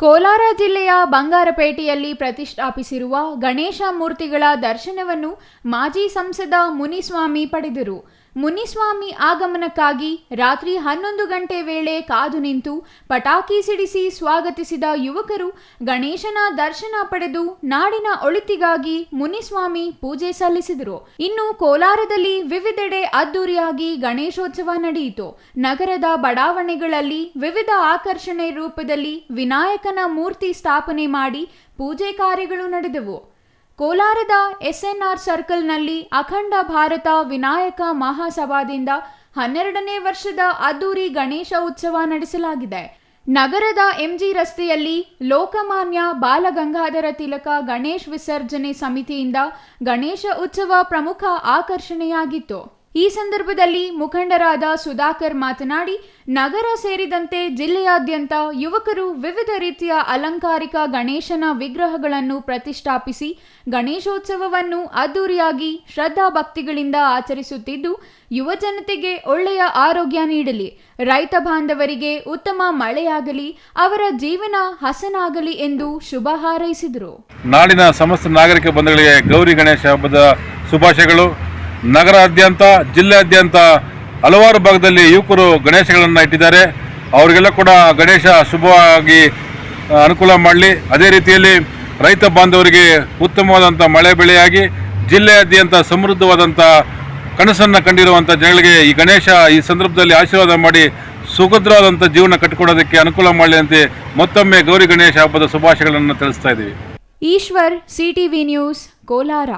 ಕೋಲಾರ ಜಿಲ್ಲೆಯ ಬಂಗಾರಪೇಟೆಯಲ್ಲಿ ಪ್ರತಿಷ್ಠಾಪಿಸಿರುವ ಗಣೇಶ ಮೂರ್ತಿಗಳ ದರ್ಶನವನ್ನು ಮಾಜಿ ಸಂಸದ ಮುನಿಸ್ವಾಮಿ ಪಡೆದರು. ಮುನಿಸ್ವಾಮಿ ಆಗಮನಕ್ಕಾಗಿ ರಾತ್ರಿ ಹನ್ನೊಂದು ಗಂಟೆ ವೇಳೆ ಕಾದು ನಿಂತು ಪಟಾಕಿ ಸಿಡಿಸಿ ಸ್ವಾಗತಿಸಿದ ಯುವಕರು ಗಣೇಶನ ದರ್ಶನ ಪಡೆದು ನಾಡಿನ ಒಳಿತಿಗಾಗಿ ಮುನಿಸ್ವಾಮಿ ಪೂಜೆ ಸಲ್ಲಿಸಿದರು. ಇನ್ನು ಕೋಲಾರದಲ್ಲಿ ವಿವಿಧೆಡೆ ಅದ್ದೂರಿಯಾಗಿ ಗಣೇಶೋತ್ಸವ ನಡೆಯಿತು. ನಗರದ ಬಡಾವಣೆಗಳಲ್ಲಿ ವಿವಿಧ ಆಕರ್ಷಣೆ ರೂಪದಲ್ಲಿ ವಿನಾಯಕನ ಮೂರ್ತಿ ಸ್ಥಾಪನೆ ಮಾಡಿ ಪೂಜೆ ಕಾರ್ಯಗಳು ನಡೆದವು. ಕೋಲಾರದ ಎಸ್ಎನ್ಆರ್ ಸರ್ಕಲ್ನಲ್ಲಿ ಅಖಂಡ ಭಾರತ ವಿನಾಯಕ ಮಹಾಸಭಾದಿಂದ ಹನ್ನೆರಡನೇ ವರ್ಷದ ಅದ್ದೂರಿ ಗಣೇಶ ಉತ್ಸವ ನಡೆಸಲಾಗಿದೆ. ನಗರದ ಎಂಜಿ ರಸ್ತೆಯಲ್ಲಿ ಲೋಕಮಾನ್ಯ ಬಾಲಗಂಗಾಧರ ತಿಲಕ ಗಣೇಶ್ ವಿಸರ್ಜನೆ ಸಮಿತಿಯಿಂದ ಗಣೇಶ ಉತ್ಸವ ಪ್ರಮುಖ ಆಕರ್ಷಣೆಯಾಗಿತ್ತು. ಈ ಸಂದರ್ಭದಲ್ಲಿ ಮುಖಂಡರಾದ ಸುಧಾಕರ್ ಮಾತನಾಡಿ, ನಗರ ಸೇರಿದಂತೆ ಜಿಲ್ಲೆಯಾದ್ಯಂತ ಯುವಕರು ವಿವಿಧ ರೀತಿಯ ಅಲಂಕಾರಿಕ ಗಣೇಶನ ವಿಗ್ರಹಗಳನ್ನು ಪ್ರತಿಷ್ಠಾಪಿಸಿ, ಗಣೇಶೋತ್ಸವವನ್ನು ಅದ್ದೂರಿಯಾಗಿ ಶ್ರದ್ಧಾ ಭಕ್ತಿಗಳಿಂದ ಆಚರಿಸುತ್ತಿದ್ದು, ಯುವ ಜನತೆಗೆ ಒಳ್ಳೆಯ ಆರೋಗ್ಯ ನೀಡಲಿ, ರೈತ ಬಾಂಧವರಿಗೆ ಉತ್ತಮ ಮಳೆಯಾಗಲಿ, ಅವರ ಜೀವನ ಹಸನಾಗಲಿ ಎಂದು ಶುಭ ಹಾರೈಸಿದರು. ನಾಡಿನ ಸಮಸ್ತ ನಾಗರಿಕ ಬಂಧುಗಳಿಗೆ ಗೌರಿ ಗಣೇಶ ಹಬ್ಬದ ಶುಭಾಶಯಗಳು. ನಗರಾದ್ಯಂತ, ಜಿಲ್ಲೆಯಾದ್ಯಂತ ಹಲವಾರು ಭಾಗದಲ್ಲಿ ಯುವಕರು ಗಣೇಶಗಳನ್ನು ಇಟ್ಟಿದ್ದಾರೆ. ಅವರಿಗೆಲ್ಲ ಕೂಡ ಗಣೇಶ ಶುಭವಾಗಿ ಅನುಕೂಲ ಮಾಡಲಿ. ಅದೇ ರೀತಿಯಲ್ಲಿ ರೈತ ಬಾಂಧವರಿಗೆ ಉತ್ತಮವಾದಂಥ ಮಳೆ ಬೆಳೆಯಾಗಿ, ಜಿಲ್ಲೆಯಾದ್ಯಂತ ಸಮೃದ್ಧವಾದಂಥ ಕನಸನ್ನು ಕಂಡಿರುವಂಥ ಜನಗಳಿಗೆ ಈ ಗಣೇಶ ಈ ಸಂದರ್ಭದಲ್ಲಿ ಆಶೀರ್ವಾದ ಮಾಡಿ ಸುಭದ್ರವಾದಂಥ ಜೀವನ ಕಟ್ಟಿಕೊಡೋದಕ್ಕೆ ಅನುಕೂಲ ಮಾಡಲಿ ಅಂತ ಮತ್ತೊಮ್ಮೆ ಗೌರಿ ಗಣೇಶ ಹಬ್ಬದ ಶುಭಾಶಯಗಳನ್ನು ತಿಳಿಸ್ತಾ ಇದ್ದೀವಿ. Eshwar, CTV news, Kolar.